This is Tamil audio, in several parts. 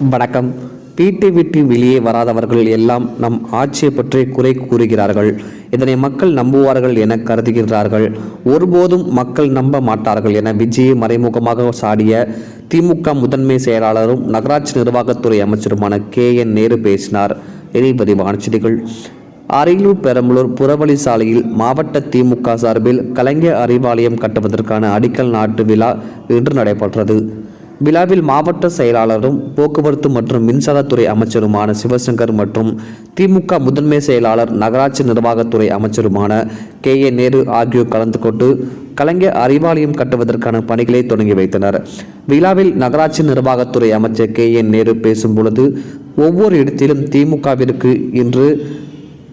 வணக்கம். வீட்டை விட்டு வெளியே வராதவர்கள் எல்லாம் நம் ஆட்சியை பற்றி குறை கூறுகிறார்கள். இதனை மக்கள் நம்புவார்கள் என கருதுகிறார்கள் ஒருபோதும் மக்கள் நம்ப மாட்டார்கள் என விஜயை மறைமுகமாக சாடிய திமுக முதன்மை செயலாளரும் நகராட்சி நிர்வாகத்துறை அமைச்சருமான கே. என். நேரு பேசினார். இனி விரிவான செய்திகள். அரியலூர் பெரம்பலூர் புறவழி சாலையில் மாவட்ட திமுக சார்பில் கலைஞர் அறிவாலயம் கட்டுவதற்கான அடிக்கல் நாட்டு விழா இன்று நடைபெற்றது. விழாவில் மாவட்ட செயலாளரும் போக்குவரத்து மற்றும் மின்சாரத்துறை அமைச்சருமான சிவசங்கர் மற்றும் திமுக முதன்மை செயலாளர் நகராட்சி நிர்வாகத்துறை அமைச்சருமான கே. ஏ. நேரு ஆகியோர் கலந்து கொண்டு கலைஞர் அறிவாலயம் கட்டுவதற்கான பணிகளை தொடங்கி வைத்தனர். விழாவில் நகராட்சி நிர்வாகத்துறை அமைச்சர் கே. என் நேரு பேசும்பொழுது ஒவ்வொரு இடத்திலும் திமுகவிற்கு இன்று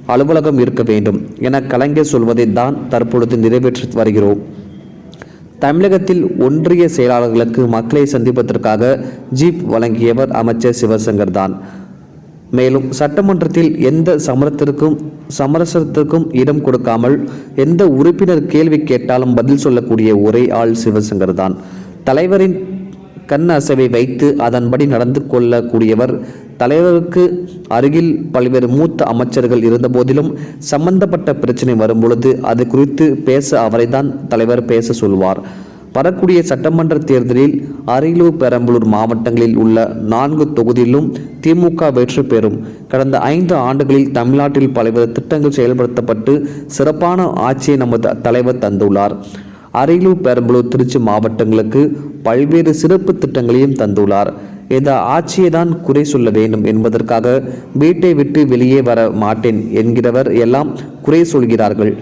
அலுவலகம் இருக்க வேண்டும் என கலைஞர் சொல்வதை தான் தற்பொழுது நிறைவேற்றி வருகிறோம். தமிழகத்தில் ஒன்றிய செயலாளர்களுக்கு மக்களை சந்திப்பதற்காக ஜீப் வழங்கியவர் அமைச்சர் சிவசங்கர் தான். மேலும் சட்டமன்றத்தில் எந்த சமரத்திற்கும் சமரசத்திற்கும் இடம் கொடுக்காமல் எந்த உறுப்பினர் கேள்வி கேட்டாலும் பதில் சொல்லக்கூடிய ஒரே ஆள் சிவசங்கர் தான். தலைவரின் கண் அசைவை வைத்து அதன்படி நடந்து கொள்ளக்கூடியவர் தலைவருக்கு அருகில் பல்வேறு மூத்த அமைச்சர்கள் இருந்தபோதிலும் சம்பந்தப்பட்ட பிரச்சனை வரும்பொழுது அது குறித்து பேச அவரைதான் தலைவர் பேச சொல்வார். வரக்கூடிய சட்டமன்ற தேர்தலில் அரியலூர் பெரம்பலூர் மாவட்டங்களில் உள்ள நான்கு தொகுதியிலும் திமுக வெற்றி பெறும். கடந்த ஐந்து ஆண்டுகளில் தமிழ்நாட்டில் பல்வேறு திட்டங்கள் செயல்படுத்தப்பட்டு சிறப்பான ஆட்சியை நமது தலைவர் தந்துள்ளார். அரியலூர் பெரம்பலூர் திருச்சி மாவட்டங்களுக்கு பல்வேறு சிறப்பு திட்டங்களையும் தந்துள்ளார். இந்த ஆட்சியை தான் குறை சொல்ல வேண்டும் என்பதற்காக வீட்டை விட்டு வெளியே வர மாட்டேன் என்கிறவர் எல்லாம் குறை சொல்கிறார்கள்.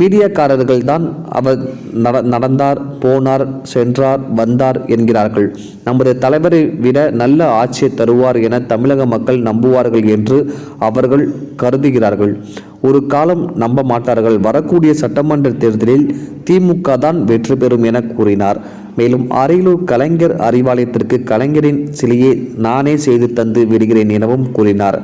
மீடியாக்காரர்கள் தான் அவர் நட- நடந்தார் போனார் சென்றார் வந்தார் என்கிறார்கள். நமது தலைவரை விட நல்ல ஆட்சியை தருவார் என தமிழக மக்கள் நம்புவார்கள் என்று அவர்கள் கருதுகிறார்கள். ஒரு காலம் நம்ப மாட்டார்கள். வரக்கூடிய சட்டமன்ற தேர்தலில் திமுக தான் வெற்றி பெறும் என கூறினார். மேலும் அரியலூர் கலைஞர் அறிவாலயத்திற்கு கலைஞரின் சிலையை நானே செய்து தந்து விடுகிறேன் எனவும் கூறினார்.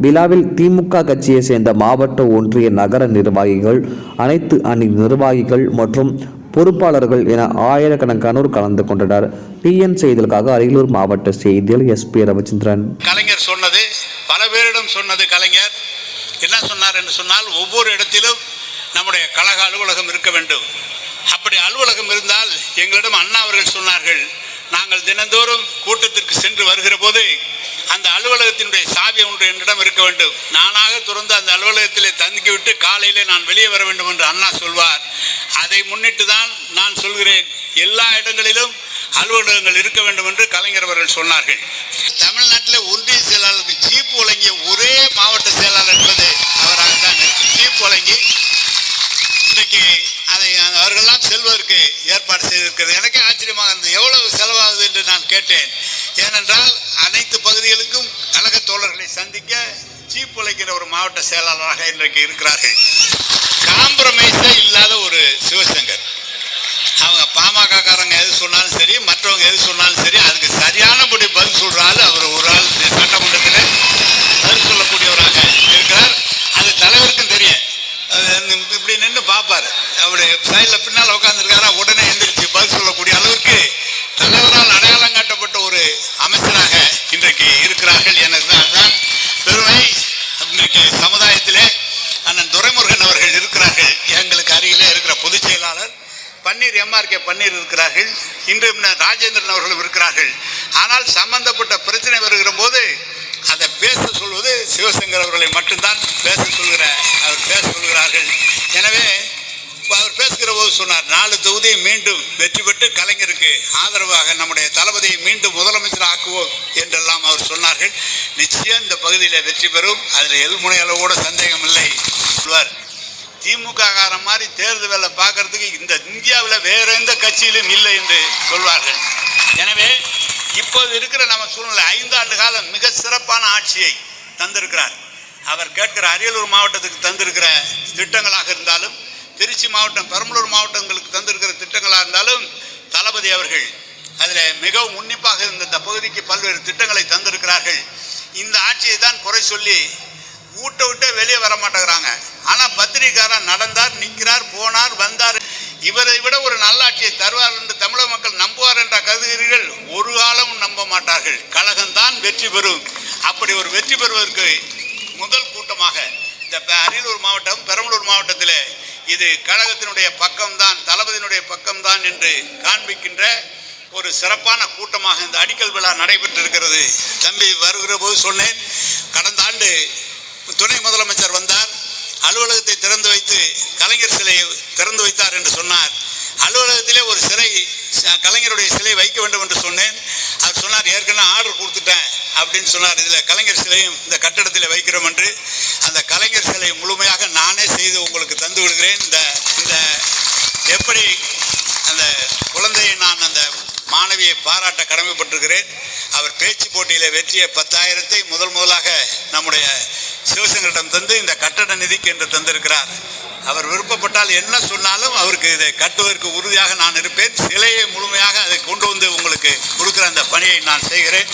விழாவில் திமுக கட்சியை சேர்ந்த மாவட்ட ஒன்றிய நகர நிர்வாகிகள் அனைத்து அணி நிர்வாகிகள் மற்றும் பொறுப்பாளர்கள் என ஆயிரக்கணக்கானோர் கலந்து கொண்டனர். டிஎன் செய்திகளுக்காக அரியலூர் மாவட்ட செய்தியில் எஸ். பி. ரவிச்சந்திரன். கலைஞர் சொன்னது பல பேரிடம் சொன்னது கலைஞர். என்ன சொன்னார் என்று சொன்னால் ஒவ்வொரு இடத்திலும் நம்முடைய கழக அலுவலகம் இருக்க வேண்டும். அப்படி அலுவலகம் இருந்தால் எங்களிடம் அண்ணா அவர்கள் சொன்னார்கள் நாங்கள் தினந்தோறும் கூட்டத்திற்கு சென்று வருகிற போது அந்த அலுவலகத்தினுடைய சாவி ஒன்று என்னிடம் இருக்க வேண்டும். நானாக துறந்து அந்த அலுவலகத்திலே தங்கிவிட்டு காலையிலே நான் வெளியே வர வேண்டும் என்று அண்ணா சொல்வார். அதை முன்னிட்டு தான் நான் சொல்கிறேன். எல்லா இடங்களிலும் அலுவலகங்கள் இருக்க வேண்டும் என்று கலைஞர் அவர்கள் சொன்னார்கள். தமிழ்நாட்டில் ஒன்றிய செயலாளருக்கு ஜீப் வழங்கிய ஒரே மாவட்ட செயலாளர் என்பது அவராக தான் ஜீப் வழங்கி இன்றைக்கு அதை அவர்களெல்லாம் செல்வதற்கு ஏற்பாடு செய்திருக்கிறது. எனக்கே ஆச்சரியமாக இருந்தது. எவ்வளவு செலவாகுது என்று நான் கேட்டேன். ஏனென்றால் அனைத்து பகுதிகளுக்கும் கழக தோழர்களை சந்திக்க ஜீப் உழைக்கிற ஒரு மாவட்ட செயலாளராக இன்றைக்கு இருக்கிறார்கள். காம்ப்ரமைஸே இல்லாத ஒரு சிவசங்கர். அவங்க பாமகக்காரங்க எது சொன்னாலும் சரி மற்றவங்க எது சொன்னாலும் சரி அதுக்கு சரியானபடி பதில் சொல்ற ஆள் அவர். ஒரு ஆள் சட்டமன்றத்தில் பதில் சொல்லக்கூடியவராக இருக்கிறார். அது தலைவருக்கும் தெரியும். அது இப்படி நின்று பார்ப்பார். அப்படி சைடில் பின்னால் உட்காந்துருக்காரா உடனே எந்திரிச்சு பதில் சொல்லக்கூடிய அளவுக்கு தலைவரால் அடையாளம் காட்டப்பட்ட ஒரு அமைச்சராக இன்றைக்கு இருக்கிறார்கள் எனக்கு அதுதான் பெருமை. இன்றைக்கு சமுதாயத்திலே அண்ணன் துரைமுருகன் அவர்கள் இருக்கிறார்கள். எங்களுக்கு அருகிலே இருக்கிற பொதுச் செயலாளர் பன்னீர் எம்ஆர்கே பன்னீர் இருக்கிறார்கள். இன்று ராஜேந்திரன் அவர்களும் இருக்கிறார்கள். ஆனால் சம்பந்தப்பட்ட பிரச்சனை வருகிற போது அதை பேச சொல்வது சிவசங்கர் அவர்களை மட்டும்தான் பேச சொல்கிற அவர் பேச சொல்கிறார்கள். எனவே அவர் பேசுகிற போது சொன்னார் நாலு தொகுதியை மீண்டும் வெற்றி பெற்று கலைஞருக்கு ஆதரவாக நம்முடைய தளபதியை மீண்டும் முதலமைச்சர் ஆக்குவோம் என்றெல்லாம் அவர் சொன்னார்கள். நிச்சயம் இந்த பகுதியில் வெற்றி பெறும். அதில் எல்முனை அளவோட சந்தேகம் இல்லை சொல்வார் திமுக காரன் மாதிரி தேர்தல் வேலை பார்க்கறதுக்கு இந்த இந்தியாவில் வேற எந்த கட்சியிலும் இல்லை என்று சொல்வார்கள். எனவே இப்போது இருக்கிற நம்ம சூழ்நிலை ஐந்தாண்டு காலம் மிக சிறப்பான ஆட்சியை தந்திருக்கிறார். அவர் கேட்கிற அரியலூர் மாவட்டத்துக்கு தந்திருக்கிற திட்டங்களாக இருந்தாலும் திருச்சி மாவட்டம் பெரம்பலூர் மாவட்டங்களுக்கு தந்திருக்கிற திட்டங்களாக இருந்தாலும் தளபதி அவர்கள் அதில் மிகவும் உன்னிப்பாக இருந்த இந்த பகுதிக்கு பல்வேறு திட்டங்களை தந்திருக்கிறார்கள். இந்த ஆட்சியை தான் குறை சொல்லி வீட்டை விட்டே வெளியே வர மாட்டேங்கிறாங்க. ஆனால் பத்திரிக்காரன் நடந்தார் நிற்கிறார் போனார் வந்தார். இவரை விட ஒரு நல்லாட்சியை தருவார் என்று தமிழக மக்கள் நம்புவார் என்ற கருதுகிறீர்கள் ஒரு காலமும் நம்ப மாட்டார்கள். கழகம்தான் வெற்றி பெறும். அப்படி ஒரு வெற்றி பெறுவதற்கு முதல் கூட்டமாக இந்த அரியலூர் மாவட்டம் பெரம்பலூர் மாவட்டத்தில் இது கழகத்தினுடைய பக்கம்தான் தளபதியினுடைய பக்கம்தான் என்று காண்பிக்கின்ற ஒரு சிறப்பான கூட்டமாக இந்த அடிக்கல் விழா நடைபெற்றிருக்கிறது. தம்பி வருகிற போது சொன்னேன் கடந்த ஆண்டு துணை முதலமைச்சர் வந்தார். அலுவலகத்தை திறந்து வைத்து கலைஞர் சிலையை திறந்து வைத்தார் என்று சொன்னார். அலுவலகத்திலே ஒரு சிலை ச- கலைஞருடைய சிலை வைக்க வேண்டும் என்று சொன்னேன். அவர் சொன்னார் ஏற்கனவே ஆர்டர் கொடுத்துட்டேன் அப்படின்னு சொன்னார். இதில் கலைஞர் சிலையும் இந்த கட்டடத்தில் வைக்கிறோம் என்று. அந்த கலைஞர் சிலையை முழுமையாக நானே செய்து உங்களுக்கு தந்து விடுகிறேன். இந்த இந்த எப்படி அந்த குழந்தையை நான் அந்த மாணவியை பாராட்ட கடமைப்பட்டிருக்கிறேன். அவர் பேச்சு போட்டியில் வெற்றிய பத்தாயிரத்தை முதல் முதலாக நம்முடைய சிவசங்கரிடம் தந்து இந்த கட்டட நிதிக்கு என்று தந்திருக்கிறார். அவர் விருப்பப்பட்டால் என்ன சொன்னாலும் அவருக்கு இதை கட்டுவதற்கு உறுதியாக நான் இருப்பேன். சிலையை முழுமையாக அதை கொண்டு வந்து உங்களுக்கு கொடுக்குற அந்த பணியை நான் செய்கிறேன்.